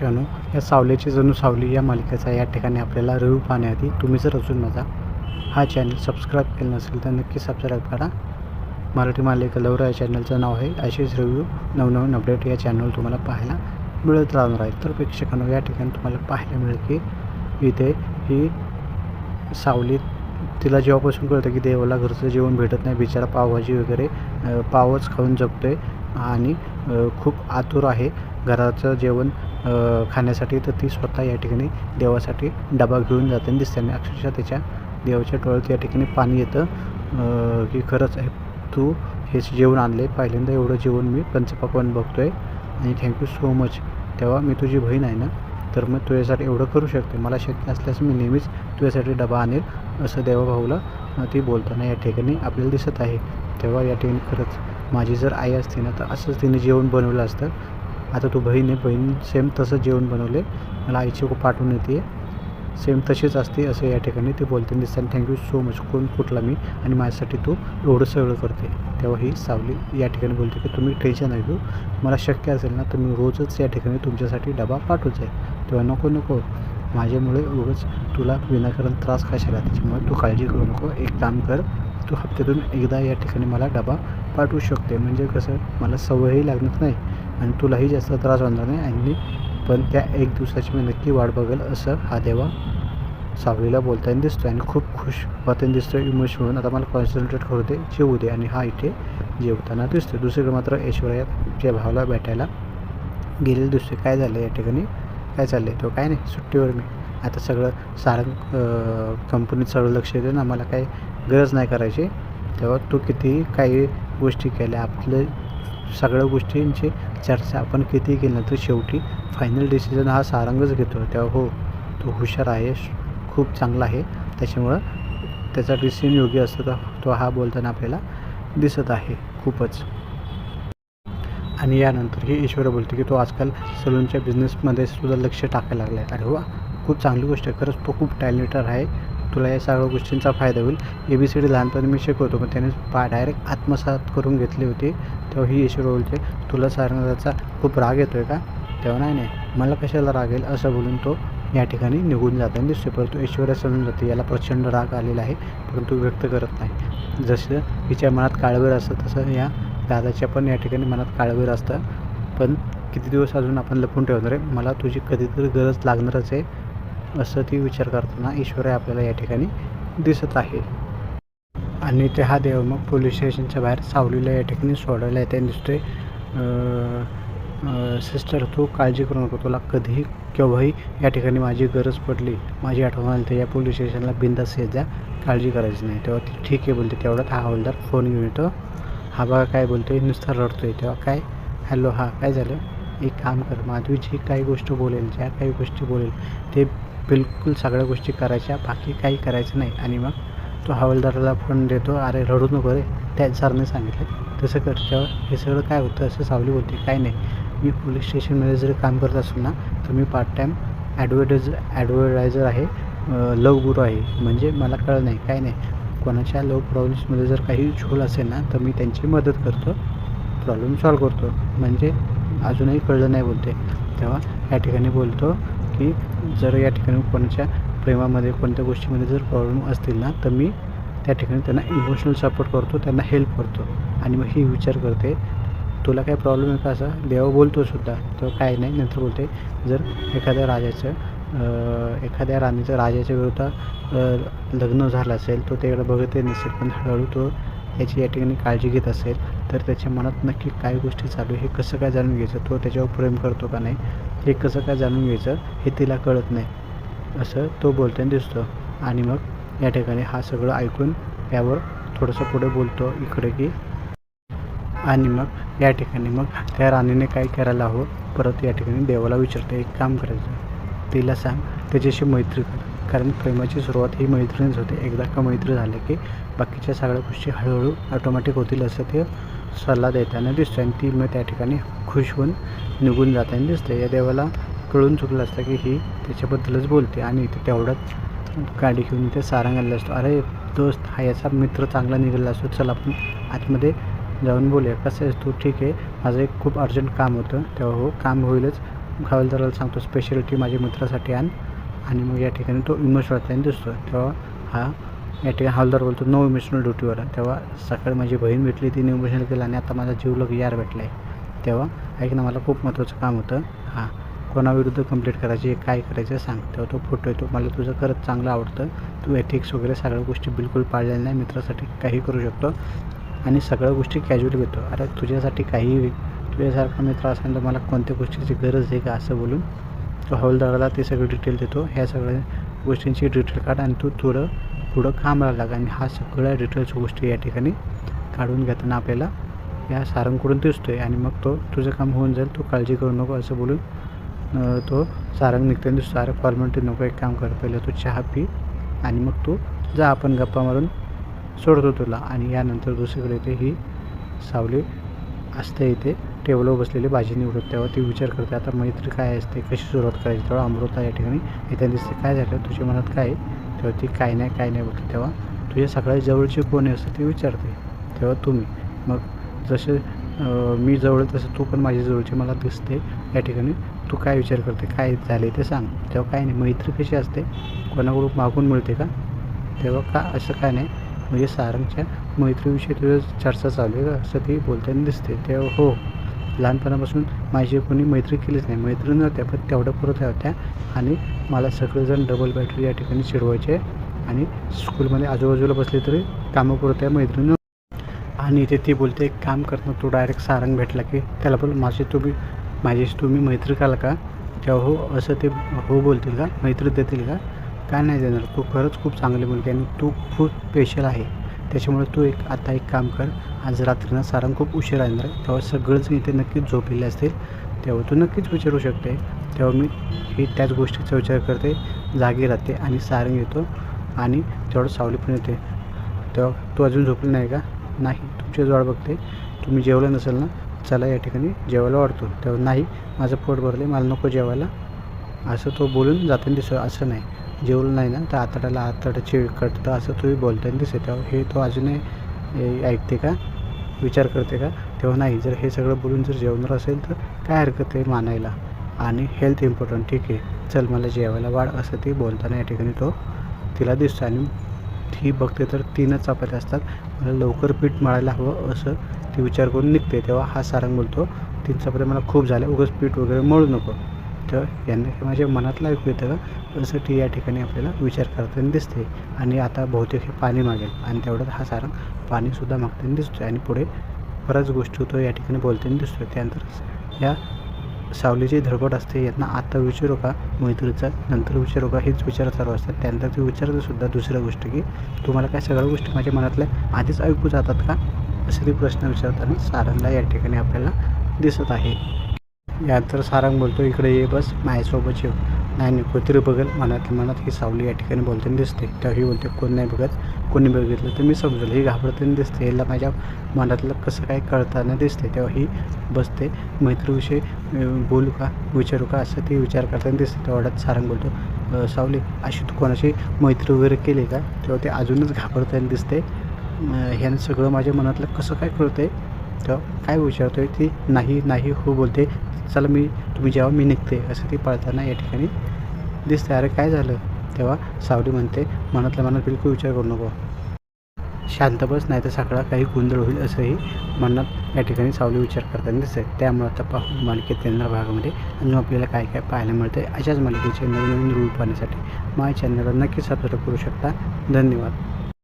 मित्रांनो या सावलीची जणू सावली या मालिकेचा या ठिकाणी आपल्याला रिव्ह्यू पाहण्याआधी तुम्ही जर अजून माझा हा चॅनल सबस्क्राईब केला नसेल तर नक्की सबस्क्राईब करा. मराठी मालिका लवरा या चॅनलचं नाव आहे. असेच रिव्ह्यू नवनवीन अपडेट या चॅनल तुम्हाला पाहायला मिळत राहणार आहे. तर प्रेक्षकांनो या ठिकाणी तुम्हाला पाहायला मिळेल की इथे ही सावली तिला जेव्हापासून कळतं की देवाला घरचं जेवण भेटत नाही बिचारा पावभाजी वगैरे पावच खाऊन जगतो आहे आणि खूप आतुर आहे. घराचं जेवण खाण्यासाठी तर ती स्वतः या ठिकाणी देवासाठी डबा घेऊन जाते दिसते. आणि अक्षरशः त्याच्या देवाच्या डोळ्यात या ठिकाणी पाणी येतं की खरंच आहे तू हेच जेवण आणले पहिल्यांदा एवढं जेवण मी पंचपक्वान बघतो आहे आणि थँक्यू सो मच तेव्हा मी तुझी बहीण आहे ना तर मग तुझ्यासाठी एवढं करू शकते. मला शक्य असल्यास मी नेहमीच तुझ्यासाठी डबा आणेल असं देवाभाऊला ती बोलताना या ठिकाणी आपल्याला दिसत आहे. तेव्हा या ठिकाणी खरंच माझी जर आई असते ना तर असंच तिने जेवण बनवलं असतं. आता तू बहीण आहे बहीण सेम तसंच जेवण बनवले. मला आईची खूप पाठवून येते. सेम तशीच असते असं या ठिकाणी ते बोलते. दिसताना थँक्यू सो मच कोण कुठला मी आणि माझ्यासाठी तू एवढं सगळं करते. तेव्हा ही सावली या ठिकाणी बोलते की तुम्ही टेन्शन नाही घेऊ. मला शक्य असेल ना तर मी रोजच या ठिकाणी तुमच्यासाठी डबा पाठवत आहे तेव्हा नको नको. माझ्यामुळे रोज तुला विनाकारण त्रास कशाला? त्याच्यामुळे तू काळजी करू नको. एक काम कर. तू हप्त्यातून एकदा या ठिकाणी मला डबा पाठवू शकते. म्हणजे कसं मला सवयही लागणार नाही आणि तुलाही जास्त त्रास होणार नाही आणि पण त्या एक दिवसाची मी नक्की वाट बघेल असं हा देवा सावलीला बोलताना दिसतो आणि खूप खुश होताना दिसतो इमोश होऊन. आता मला कॉन्सन्ट्रेट करू दे जेवू दे आणि हा इथे जेवताना दिसतो दुसरीकडे मात्र ऐश्वर्याच्या भावाला भेटायला गेलेलं दिसतो काय झालं या ठिकाणी? काय चाललं आहे तो? काय नाही सुट्टीवर मी. आता सगळं सारंग कंपनीत सगळं लक्ष देऊन ना मला काही गरज नाही करायची. तेव्हा तू कितीही काही गोष्टी केल्या. आपलं सगळ्या गोष्टींची चर्चा आपण किती केली ना तर शेवटी फायनल डिसिजन हा सारंगच घेतो. तेव्हा हो तो हुशार आहे खूप चांगला आहे. त्याच्यामुळं त्याचा डिसिजन योग्य असतो तर तो हा बोलताना आपल्याला दिसत आहे खूपच. आणि यानंतर ही ईश्वर बोलते की तो आजकाल सलूनच्या बिझनेसमध्ये सुद्धा लक्ष टाकायला लागला आहे अरे वा खूप चांगली गोष्ट आहे. खरंच तो खूप टॅलेंटेड आहे. तुला या सगळ्या गोष्टींचा फायदा होईल. ए बी सी डी लहानपणी मी शिकवतो पण त्याने पा डायरेक्ट आत्मसात करून घेतली होती. तेव्हा ही ईश्वर बोलते तुला सारंगाचा खूप राग येतो आहे का? तेव्हा नाही नाही. मला कशाला राग येईल असं बोलून तो या ठिकाणी निघून जाताना दिसतो परंतु ऐश्वर्या समजून जाते याला प्रचंड राग आलेला आहे परंतु व्यक्त करत नाही. जसं हिच्या मनात काळवीर असतं तसं या दादाच्या पण या ठिकाणी मनात काळवीर असतं. पण किती दिवस अजून आपण लपून ठेवणार आहे? मला तुझी कधीतरी गरज लागणारच आहे. असं ती विचार करताना ईश्वरी आपल्याला या ठिकाणी दिसत आहे. आणि ते हा देव मग पोलीस स्टेशनच्या बाहेर सावलीला या ठिकाणी सोडायला येते. दिसतोय सिस्टर तू काळजी करू नको तुला कधीही केव्हाही या ठिकाणी माझी गरज पडली माझी आठवण आली तर या पोलीस स्टेशनला बिंदास येत जा. काळजी करायची नाही. तेव्हा ती ठीक आहे बोलते. तेवढ्यात हा हवालदार फोन घेऊन येतो. हा बघा काय बोलतो आहे नुसता आहे तेव्हा काय? हॅलो हा काय झालं? एक काम कर. माधवी जी काही गोष्ट बोलेल ज्या काही गोष्टी बोलेल ते बिलकुल सगळ्या गोष्टी करायच्या बाकी काही करायचं नाही. आणि मग तो हवालदाराला फोन देतो अरे रडू नको रे. त्या सरने सांगितलं तसं करच्यावर हे सगळं काय होतं? असं सावली बोलते काय नाही. मी पोलीस स्टेशनमध्ये जर काम करत असून ना तर मी पार्ट टाईम ॲडव्हर्टाइज ॲडव्हर्टायझर आहे लव गुरु आहे. म्हणजे मला कळलं नाही काय नाही. कोणाच्या लव प्रॉब्लेम्समध्ये जर काही झोल असेल ना तर मी त्यांची मदत करतो प्रॉब्लेम सॉल्व करतो. म्हणजे अजूनही कळलं नाही बोलते. तेव्हा या ठिकाणी बोलतो की जर या ठिकाणी कोणाच्या प्रेमामध्ये कोणत्या गोष्टीमध्ये जर प्रॉब्लेम असतील ना तर मी त्या ठिकाणी त्यांना इमोशनल सपोर्ट करतो त्यांना हेल्प करतो. आणि मग ही विचार करते तुला काय प्रॉब्लेम आहे का असा? देवा बोलतो सुद्धा. तो काय नाही नंतर बोलते जर एखाद्या राजाचं एखाद्या राणीचं राजाच्या विरोधात लग्न झालं असेल तो त्याकडे बघतही नसेल पण हळूहळू तो याची या ठिकाणी काळजी घेत असेल तर त्याच्या मनात नक्की काय गोष्टी चालू आहे हे कसं काय जाणून घ्यायचं? तो त्याच्यावर प्रेम करतो का नाही? हे कसं काय जाणून घ्यायचं हे तिला कळत नाही. असं तो बोलताना दिसतो. आणि मग या ठिकाणी हा सगळं ऐकून यावर थोडंसं पुढे बोलतो इकडे की आणि मग या ठिकाणी मग त्या राणीने काय करायला हवं? परत या ठिकाणी देवाला विचारते एक काम करायचं. तिला सांग त्याच्याशी मैत्री कर. कारण प्रेमाची सुरुवात ही मैत्रीणच होते. एकदा का मैत्री झाली की बाकीच्या सगळ्या गोष्टी हळूहळू ऑटोमॅटिक होतील असं ते सल्ला देताना दिसतो आणि ती मग त्या ठिकाणी खुश होऊन निघून जाताना दिसते या देवाला कळून चुकलं असतं की ही त्याच्याबद्दलच बोलते आणि इथे तेवढ्यात गाडी घेऊन इथे सारंग आलेला असतो. अरे दोस्त हा याचा मित्र चांगला निघाला असतो. चल आपण आतमध्ये जाऊन बोलूया. कसं आहेस तू? ठीक आहे. माझं एक खूप अर्जंट काम होतं. तेव्हा हो काम होईलच. हवालदाराला सांगतो स्पेशलिटी माझ्या मित्रासाठी आण. आणि मग या ठिकाणी तो इमोशनल होताना दिसतो तेव्हा हा या ठिकाणी हवालदार बोलतो नो इमोशनल ड्युटीवर. तेव्हा सकाळी माझी बहीण भेटली तिने इमोशनल केलं आणि आता माझा जीव लग यार भेटला आहे तेव्हा ऐकणं मला खूप महत्त्वाचं काम होतं. हां कोणाविरुद्ध कंप्लीट करायची काय करायचं सांग. तेव्हा तो फोटो येतो मला तुझं खरंच चांगलं आवडतं. तू एथिक्स वगैरे सगळ्या गोष्टी बिलकुल पाळलेल्या नाही मित्रासाठी काही करू शकतो. आणि सगळ्या गोष्टी कॅज्युअली घेतो. अरे तुझ्यासाठी काही तुझ्यासारखा मित्र असेल तर मला कोणत्या गोष्टीची गरज आहे का? असं बोलून तो हवालदाराला ते सगळे डिटेल देतो. ह्या सगळ्या गोष्टींची डिटेल काढ आणि तू थोडं पुढं कामाला लागा आणि हा सगळ्या डिटेल्स गोष्टी या ठिकाणी काढून घेताना आपल्याला या सारंगकडून दिसतो आहे आणि मग तो तुझं काम होऊन जाईल तू काळजी करू नको असं बोलून तो सारंग निघताना दिसतो सारंग फॉर्मॅलिटी नको एक काम कर पहिलं तू चहा पी आणि मग तू जा आपण गप्पा मारून सोडतो तुला. आणि यानंतर दुसरीकडे ते ही सावली असते इथे. टेबलवर बसलेली भाजी निवडत तेव्हा ती विचार करते आता मैत्री काय असते? कशी सुरुवात करायची? तेव्हा अमृता या ठिकाणी येताना दिसते. काय झालं? तुझ्या मनात काय आहे? तेव्हा ती काय नाही काय नाही बोलते. तेव्हा तुझ्या सगळ्यात जवळची कोण असते ते विचारते. तेव्हा तुम्ही मग जसे मी जवळ तसं तू पण माझ्या जवळची मला दिसते. या ठिकाणी तू काय विचार करते? काय झाले ते सांग. तेव्हा काय नाही मैत्री कशी असते? कोणाकडून मागून मिळते का? तेव्हा का असं काय नाही. म्हणजे सारंगच्या मैत्रीविषयी तुझं चर्चा चालू आहे का? असं ती बोलताना दिसते. तेव्हा हो लहानपणापासून माझी कोणी मैत्री केलीच नाही. मैत्री नव्हत्या पण तेवढ्या पुरत होत्या. आणि मला सगळेजण डबल बॅटरी या ठिकाणी चिडवायचे. आणि स्कूलमध्ये आजूबाजूला बसले तरी कामं पुरत आहे मैत्रिणी आणि इथे ती बोलते एक काम करतं तू डायरेक्ट सारंग भेटला की त्याला बोल माझी तुम्ही माझ्याशी तुम्ही मैत्री काल का? तेव्हा हो असं ते हो बोलतील का? मैत्री देतील का? काय नाही देणार तू खरंच खूप चांगली मुलगी आणि तू खूप स्पेशल आहे. त्याच्यामुळे तू एक आता एक काम कर. आज रात्रीनं सारंग खूप उशीर येणार आहे तेव्हा सगळंच इथे नक्कीच झोपलेले असतील. तेव्हा तू नक्कीच विचारू शकते. तेव्हा मी ही त्याच गोष्टीचा विचार करते. जागी राहते आणि सारंग येतो आणि तेवढं सावली पण येते. तेव्हा तू अजून झोपली नाही का? नाही तुमची वाट बघते. तुम्ही जेवलं नसेल ना? चला या ठिकाणी जेवायला वाढतो. तेव्हा नाही माझं पोट भरले मला नको जेवायला. असं तो बोलून जाताना दिसतो असं नाही. जेवलं नाही ना तर आतड्याला आतडं चिड कटतं असं तुम्ही बोलताना दिसते तेव्हा हे तो अजूनही ऐकते का? विचार करते का? तेव्हा नाही जर हे सगळं बोलून जर जेवणार असेल तर काय हरकत आहे मानायला? आणि हेल्थ इम्पॉर्टंट ठीक आहे. चल मला जेवायला वाढ असं ती बोलताना या ठिकाणी तो तिला दिसतो आणि ती बघते तर तीनच चपात्या असतात. मला लवकर पीठ मळायला हवं असं ती विचार करून निघते. तेव्हा हा सारंग बोलतो तीन चपात्या मला खूप झाल्या उगाच पीठ वगैरे मळू नको. तेव्हा यांना हे माझ्या मनातलं ऐकू येतं का? असं ती या ठिकाणी आपल्याला विचार करताना दिसते. आणि आता बहुतेक हे पाणी मागेल. आणि तेवढ्यात हा सारंग पाणीसुद्धा मागताना दिसतो आणि पुढे बऱ्याच गोष्टी तो या ठिकाणी बोलताना दिसतो त्यानंतर या सावलीची धडपड असते. यांना आता विचारू का? मैत्रीचा नंतर विचारू का? हेच विचार चालू असतात. त्यानंतर ते विचारतंसुद्धा दुसऱ्या गोष्टी की तुम्हाला काय सगळ्या गोष्टी माझ्या मनातल्या आधीच ऐकू जातात का? असे ते प्रश्न विचारताना सारंगला या ठिकाणी आपल्याला दिसत आहे. यानंतर सारंग बोलतो इकडे ये बस माझ्यासोबत येऊ. नाही नाही कुत्री बघेल मनात मनात ही सावली या ठिकाणी बोलताना दिसते. तेव्हा ही बोलते कोण नाही बघत कोणी बघितलं तर मी समजेल ही घाबरताना दिसते. याला माझ्या मनातलं कसं काय कळताना दिसते तेव्हा ही बसते मैत्रीविषयी बोलू का विचारू का असं ती विचार करताना दिसते. तेवढ्यात सारंग बोलतो सावली अशी तू कोणाशी मैत्री वगैरे केली का? तेव्हा ते अजूनच घाबरताना दिसते. ह्यानं सगळं माझ्या मनातलं कसं काय कळतं आहे तेव्हा काय विचारतोय ती? नाही नाही हो बोलते. चला मी तुम्ही जेव्हा मी निघते असं ती पळताना या ठिकाणी दिसते अरे काय झालं? तेव्हा सावली म्हणते मनातल्या मनात बिलकुल विचार करू नको. शांत बस नाही तर सगळा काही गोंधळ होईल असंही मनात या ठिकाणी सावली विचार करताना दिसते त्यामुळे आता पाहू मालिकेत येणार भागामध्ये अजून आपल्याला काय काय पाहायला मिळते अशाच मालिकेचे नवीन नवीन रूल पाहण्यासाठी माझ्या चॅनलला नक्की सबस्क्राईब करू शकता. धन्यवाद.